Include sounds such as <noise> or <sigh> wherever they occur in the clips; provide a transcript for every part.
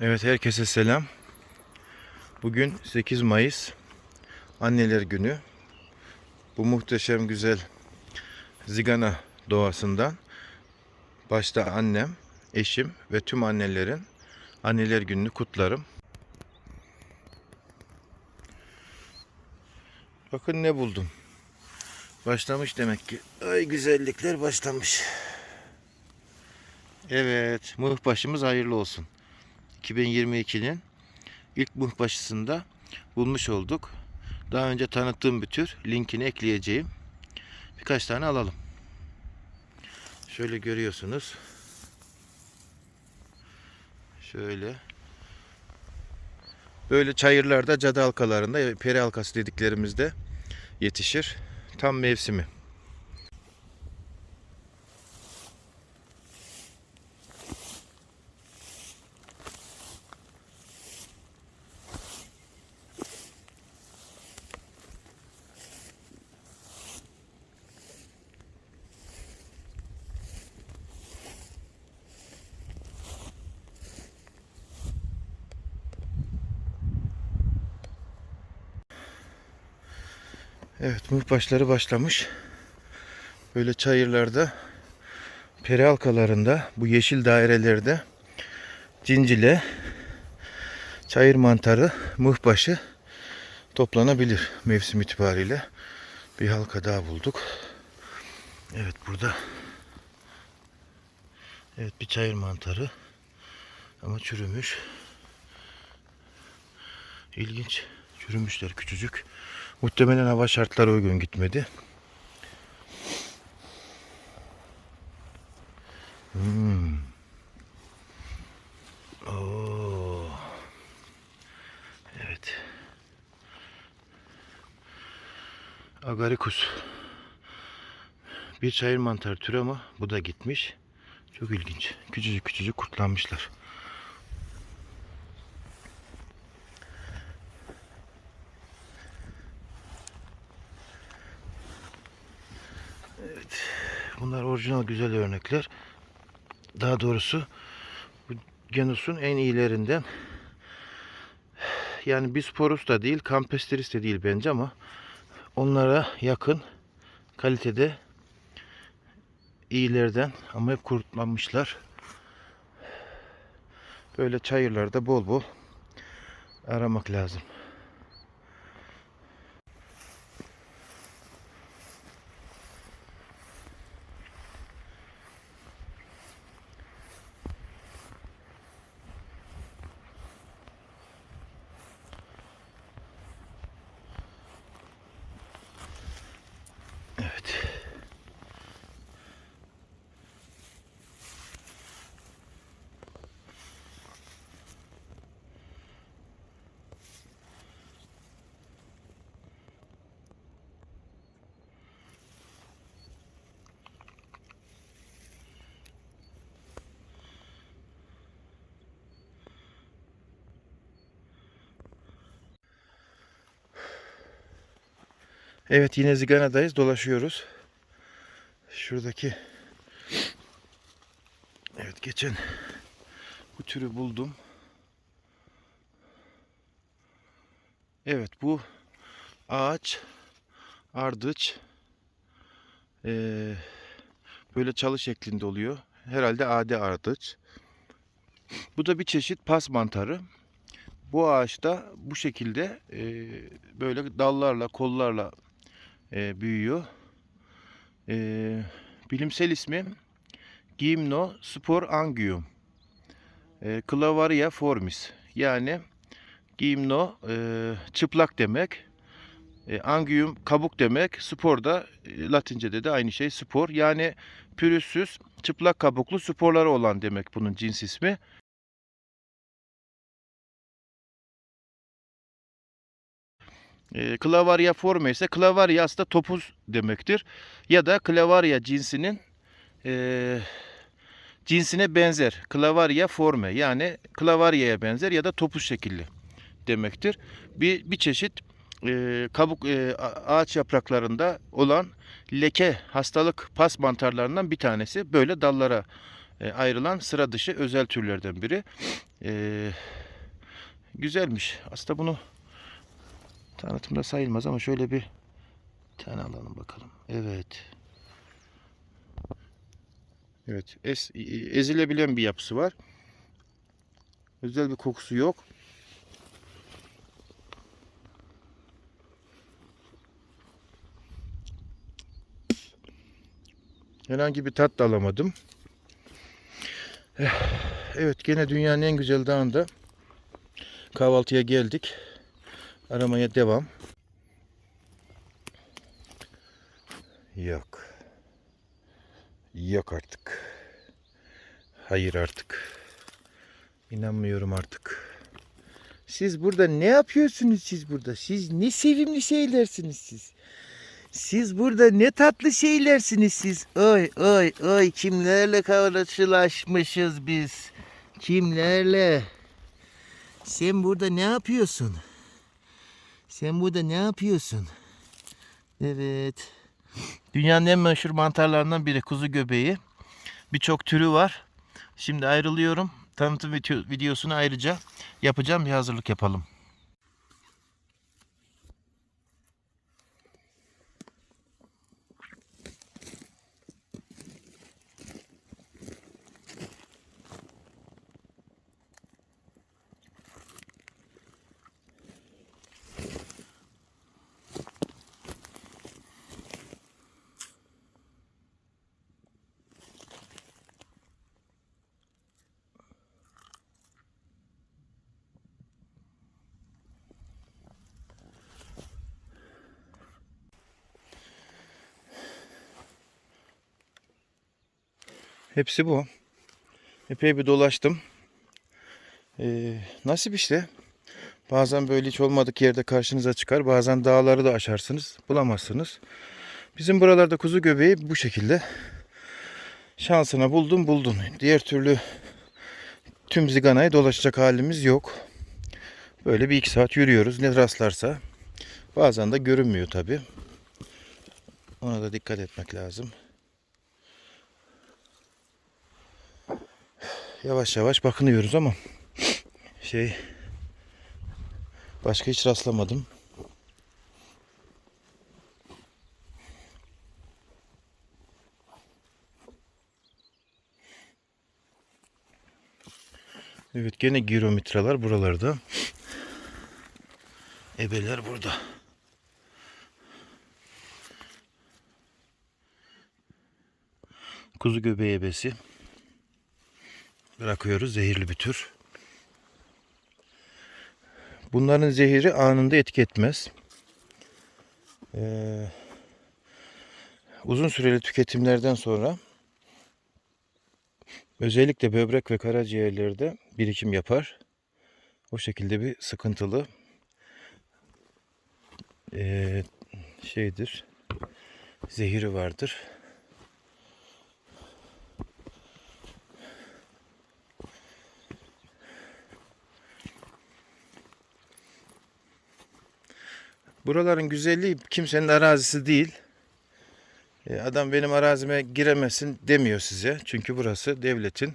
Evet herkese selam. Bugün 8 Mayıs Anneler Günü. Bu muhteşem güzel Zigana doğasından başta annem, eşim ve tüm annelerin Anneler Günü'nü kutlarım. Bakın ne buldum. Başlamış demek ki. Ay güzellikler başlamış. Evet, mıhbaşımız hayırlı olsun. 2022'nin ilk muhbaşısında bulmuş olduk. Daha önce tanıttığım bir tür. Linkini ekleyeceğim. Birkaç tane alalım. Şöyle görüyorsunuz. Şöyle. Böyle çayırlarda, cadı halkalarında, peri halkası dediklerimizde yetişir. Tam mevsimi. Evet muhbaşları başlamış. Böyle çayırlarda, peri halkalarında, bu yeşil dairelerde cincile, çayır mantarı, muhbaşı toplanabilir mevsim itibariyle. Bir halka daha bulduk. Evet burada Evet bir çayır mantarı ama çürümüş. İlginç. Çürümüşler küçücük. Muhtemelen hava şartları uygun gitmedi. Hmm. Oo. Evet. Agaricus. Bir çayır mantarı türü ama bu da gitmiş. Çok ilginç. Küçücük küçücük kurtlanmışlar. Bunlar orijinal güzel örnekler. Daha doğrusu bu genusun en iyilerinden. Yani Bisporus da değil, Campestris de değil bence ama onlara yakın kalitede iyilerden ama hep kurutlanmışlar. Böyle çayırlarda bol bol aramak lazım. Evet. Evet yine Zigana'dayız. Dolaşıyoruz. Şuradaki Evet geçen bu türü buldum. Evet bu ağaç ardıç ee, böyle çalı şeklinde oluyor. Herhalde ade ardıç. Bu da bir çeşit pas mantarı. Bu ağaçta bu şekilde ee, böyle dallarla kollarla e, büyüyor. E, bilimsel ismi Gymnospor angium. E, Clavaria formis. Yani gymno e, çıplak demek. E, angium kabuk demek. Spor da e, Latince'de de aynı şey spor. Yani pürüzsüz çıplak kabuklu sporları olan demek bunun cins ismi. E, Clavaria forme ise Clavaria aslında topuz demektir. Ya da Clavaria cinsinin e, cinsine benzer. Clavaria forme yani Clavaria'ya benzer ya da topuz şekilli demektir. Bir, bir çeşit e, kabuk e, ağaç yapraklarında olan leke hastalık pas mantarlarından bir tanesi. Böyle dallara e, ayrılan sıra dışı özel türlerden biri. E, güzelmiş. Aslında bunu tanıtımda sayılmaz ama şöyle bir tane alalım bakalım. Evet. Evet. Es, ezilebilen bir yapısı var. Özel bir kokusu yok. Herhangi bir tat da alamadım. Eh, Evet gene dünyanın en güzel dağında kahvaltıya geldik. Aramaya devam. Yok. Yok artık. Hayır artık. İnanmıyorum artık. Siz burada ne yapıyorsunuz siz burada? Siz ne sevimli şeylersiniz siz. Siz burada ne tatlı şeylersiniz siz. Oy oy oy kimlerle karşılaşmışız biz. Kimlerle? Sen burada ne yapıyorsun? Sen burada ne yapıyorsun? Evet. Dünyanın en meşhur mantarlarından biri kuzu göbeği. Birçok türü var. Şimdi ayrılıyorum. Tanıtım video- videosunu ayrıca yapacağım. Bir hazırlık yapalım. Hepsi bu. Epey bir dolaştım. Ee, nasip işte. Bazen böyle hiç olmadık yerde karşınıza çıkar. Bazen dağları da aşarsınız. Bulamazsınız. Bizim buralarda kuzu göbeği bu şekilde. Şansına buldun buldun. Diğer türlü tüm ziganayı dolaşacak halimiz yok. Böyle bir iki saat yürüyoruz. Ne rastlarsa. Bazen de görünmüyor tabi. Ona da dikkat etmek lazım. Yavaş yavaş bakınıyoruz ama şey başka hiç rastlamadım. Evet gene giromitralar buralarda. Ebeler burada. Kuzu göbeği ebesi. Bırakıyoruz zehirli bir tür. Bunların zehiri anında etki etmez. Ee, uzun süreli tüketimlerden sonra özellikle böbrek ve karaciğerlerde birikim yapar. O şekilde bir sıkıntılı ee, şeydir. Zehiri vardır. Buraların güzelliği kimsenin arazisi değil. E, Adam benim arazime giremesin demiyor size. Çünkü burası devletin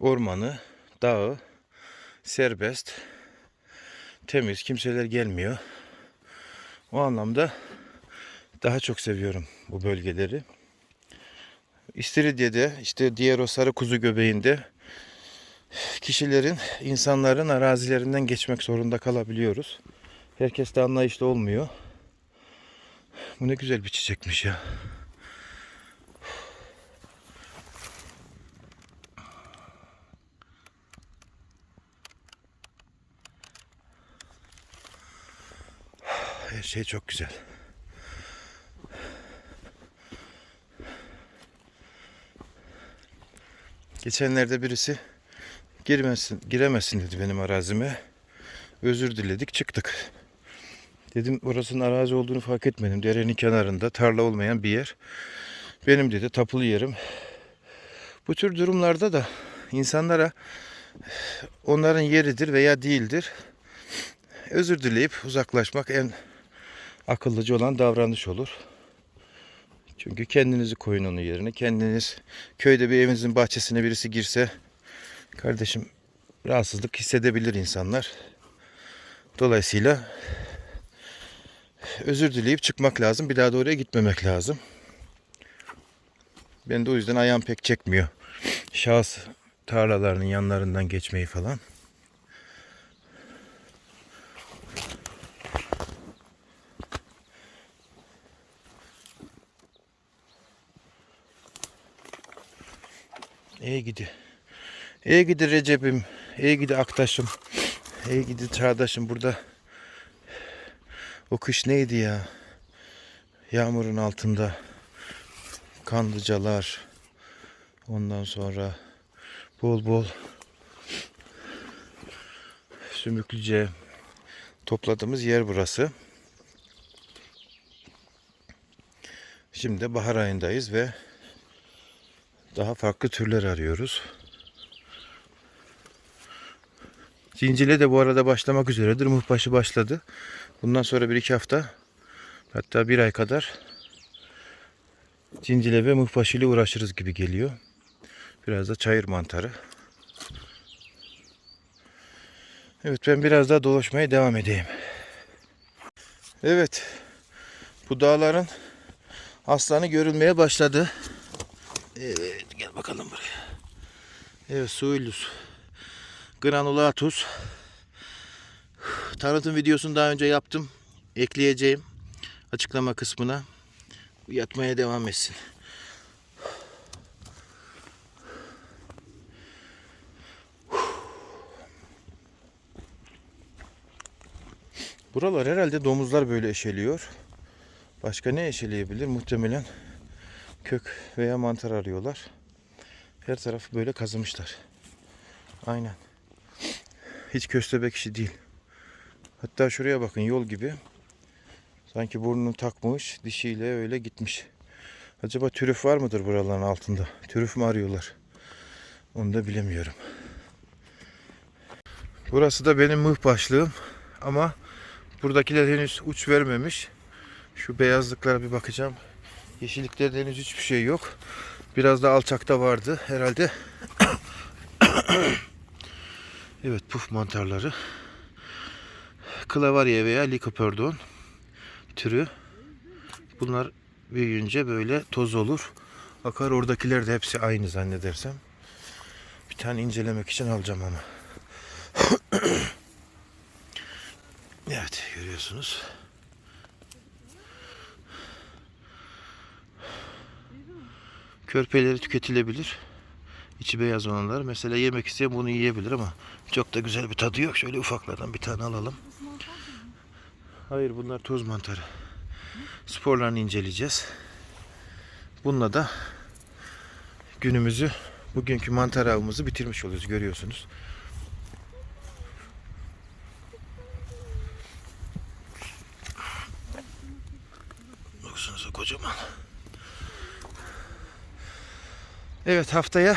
ormanı, dağı, serbest, temiz, kimseler gelmiyor. O anlamda daha çok seviyorum bu bölgeleri. İstiridye'de işte diğer o sarı kuzu göbeğinde kişilerin, insanların arazilerinden geçmek zorunda kalabiliyoruz. Herkes de anlayışlı olmuyor. Bu ne güzel bir çiçekmiş ya. Her şey çok güzel. Geçenlerde birisi girmesin, giremesin dedi benim arazime. Özür diledik, çıktık. Dedim orasının arazi olduğunu fark etmedim. Derenin kenarında tarla olmayan bir yer. Benim dedi tapulu yerim. Bu tür durumlarda da insanlara onların yeridir veya değildir. Özür dileyip uzaklaşmak en akıllıca olan davranış olur. Çünkü kendinizi koyun onun yerine. Kendiniz köyde bir evinizin bahçesine birisi girse kardeşim rahatsızlık hissedebilir insanlar. Dolayısıyla özür dileyip çıkmak lazım. Bir daha da oraya gitmemek lazım. Ben de o yüzden ayağım pek çekmiyor. Şahıs tarlalarının yanlarından geçmeyi falan. İyi gidi. İyi gidi Recep'im. İyi gidi Aktaş'ım. İyi gidi Çağdaş'ım. Burada o kış neydi ya? Yağmurun altında kanlıcalar. Ondan sonra bol bol sümüklüce topladığımız yer burası. Şimdi bahar ayındayız ve daha farklı türler arıyoruz. Cincile de bu arada başlamak üzeredir. Muhbaşı başladı. Bundan sonra bir iki hafta hatta bir ay kadar cincile ve muhbaşı ile uğraşırız gibi geliyor. Biraz da çayır mantarı. Evet ben biraz daha dolaşmaya devam edeyim. Evet. Bu dağların aslanı görülmeye başladı. Evet gel bakalım buraya. Evet Suillus. Granulatus. Tanıtım videosunu daha önce yaptım. Ekleyeceğim açıklama kısmına. Yatmaya devam etsin. Buralar herhalde domuzlar böyle eşeliyor. Başka ne eşeleyebilir? Muhtemelen kök veya mantar arıyorlar. Her tarafı böyle kazımışlar. Aynen. Hiç köstebek işi değil. Hatta şuraya bakın yol gibi. Sanki burnunu takmış, dişiyle öyle gitmiş. Acaba türüf var mıdır buraların altında? Türüf mü arıyorlar? Onu da bilemiyorum. Burası da benim mıh başlığım. Ama buradakiler henüz uç vermemiş. Şu beyazlıklara bir bakacağım. Yeşilliklerde henüz hiçbir şey yok. Biraz da alçakta vardı herhalde. Evet puf mantarları. Clavaria veya Lycoperdon türü. Bunlar büyüyünce böyle toz olur. Akar oradakiler de hepsi aynı zannedersem. Bir tane incelemek için alacağım ama. <clears throat> evet görüyorsunuz. Körpeleri tüketilebilir. İçi beyaz olanlar. Mesela yemek isteyen bunu yiyebilir ama çok da güzel bir tadı yok. Şöyle ufaklardan bir tane alalım. Hayır bunlar toz mantarı. Sporlarını inceleyeceğiz. Bununla da günümüzü, bugünkü mantar avımızı bitirmiş oluyoruz görüyorsunuz. Baksanıza kocaman. Evet haftaya